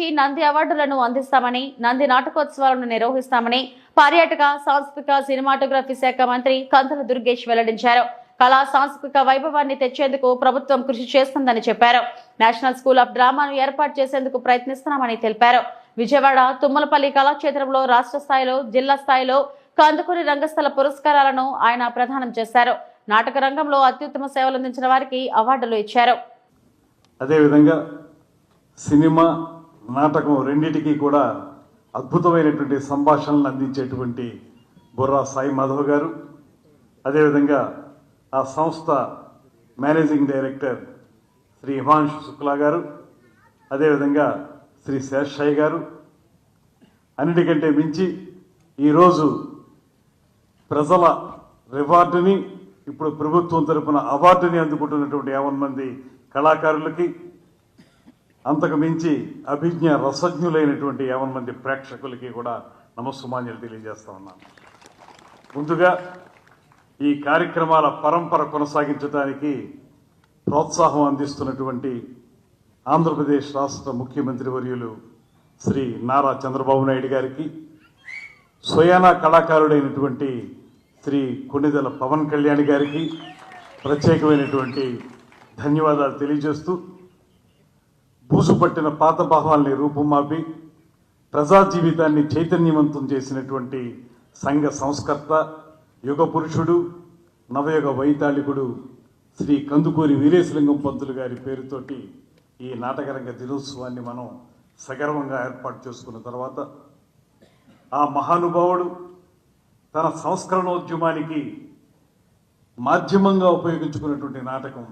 నుంచి నంది అవార్డులను అందిస్తామని నంది నాటకోత్సవాలను నిర్వహిస్తామని పర్యాటక సాంస్కృతిక సినిమాటోగ్రఫీ శాఖ మంత్రి కంతల దుర్గేష్ వెల్లడించారు. కళా సాంస్కృతిక వైభవాన్ని తెచ్చేందుకు ప్రభుత్వం కృషి చేస్తుందని చెప్పారు. నేషనల్ స్కూల్ ఆఫ్ డ్రామాను ఏర్పాటు చేసేందుకు ప్రయత్నిస్తున్నామని తెలిపారు. విజయవాడ తుమ్మలపల్లి కళాక్షేత్రంలో రాష్ట్ర స్థాయిలో జిల్లా స్థాయిలో కందుకూరి రంగస్థల పురస్కారాలను ఆయన ప్రదానం చేశారు. నాటక రంగంలో అత్యుత్తమ సేవలు అందించిన వారికి అవార్డులు ఇచ్చారు. అదేవిధంగా సినిమా నాటకం రెండింటికి కూడా అద్భుతమైనటువంటి సంభాషణలను అందించేటువంటి బుర్రా సాయి మాధవ్ గారు. అదేవిధంగా ఆ సంస్థ మేనేజింగ్ డైరెక్టర్ శ్రీ హిమాంశు శుక్లా గారు అదేవిధంగా శ్రీ శేషయ్య గారు. అన్నిటికంటే మించి ఈరోజు ప్రజల రివార్డుని ఇప్పుడు ప్రభుత్వం తరపున అవార్డుని అందుకుంటున్నటువంటి యావన్ మంది కళాకారులకి అంతకు మించి అభిజ్ఞ రసజ్ఞులైనటువంటి యావన్ మంది ప్రేక్షకులకి కూడా నమస్సుమాన్యులు తెలియజేస్తా ఉన్నాను. ముందుగా ఈ కార్యక్రమాల పరంపర కొనసాగించడానికి ప్రోత్సాహం అందిస్తున్నటువంటి ఆంధ్రప్రదేశ్ రాష్ట్ర ముఖ్యమంత్రి వర్యులు శ్రీ నారా చంద్రబాబు నాయుడు గారికి స్వయానా కళాకారుడైనటువంటి శ్రీ కొన్నిదల పవన్ కళ్యాణ్ గారికి ప్రత్యేకమైనటువంటి ధన్యవాదాలు తెలియజేస్తూ పూసుపట్టిన పాత భావాల్ని రూపుమాపి ప్రజా జీవితాన్ని చైతన్యవంతం చేసినటువంటి సంఘ సంస్కర్త యుగ పురుషుడు నవయుగ వైతాళికుడు శ్రీ కందుకూరి వీరేశలింగం పంతులు గారి పేరుతోటి ఈ నాటకరంగ దినోత్సవాన్ని మనం సగర్వంగా ఏర్పాటు చేసుకున్న తర్వాత ఆ మహానుభావుడు తన సంస్కరణోద్యమానికి మాధ్యమంగా ఉపయోగించుకున్నటువంటి నాటకం